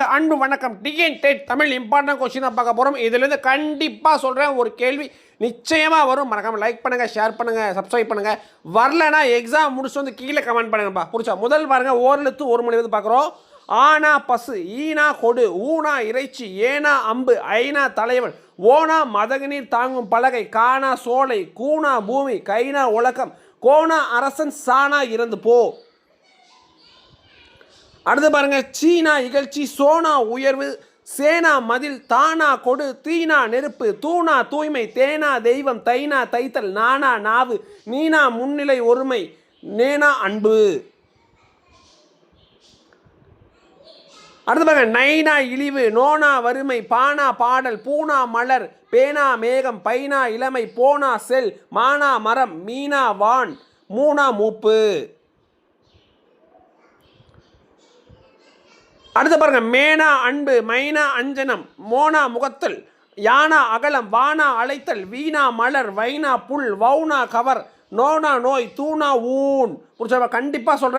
அன்பு வணக்கம். TN TET Tamil important கொஸ்டினாக பார்க்க போகிறோம் இதுலேருந்து கண்டிப்பாக சொல்கிறேன் ஒரு கேள்வி நிச்சயமாக வரும். மறக்காம லைக் பண்ணுங்கள் ஷேர் பண்ணுங்கள் சப்ஸ்கிரைப் பண்ணுங்கள் வரலனா எக்ஸாம் முடிச்சு வந்து கீழே கமெண்ட் பண்ணுங்கப்பா. புரிச்சா முதல் பாருங்கள் ஓரழுத்து ஒரு மணி வந்து பார்க்குறோம். ஆனா பசு ஈனா கொடு ஊனா இறைச்சி ஏனா அம்பு ஐனா தலைவன் ஓனா மதகுநீர் தாங்கும் பலகை காணா சோலை கூனா பூமி கைனா உலகம் கோணா அரசன் சானா இறந்து போ. அடுத்து பாருங்க சீனா இகழ்ச்சி சோனா உயர்வு சேனா மதில் தானா கொடு தீனா நெருப்பு தூணா தூய்மை தேனா தெய்வம் தைனா தைத்தல் நானா நாவு நீனா முன்னிலை ஒருமை நேனா அன்பு. அடுத்து பாருங்க நைனா இழிவு நோனா வறுமை பானா பாடல் பூனா மலர் பேனா மேகம் பைனா இளமை போனா செல் மானா மரம் மீனா வான் மூனா மூப்பு. அடுத்து பாருங்க மேனா அன்பு மைனா அஞ்சனம் மோனா முகத்தல் யானா அகலம் வானா அழைத்தல் வீணா மலர் வைனா புல் வவுனா கவர் நோனா நோய் தூணா ஊன். புரிச்சா கண்டிப்பாக சொல்கிறேன்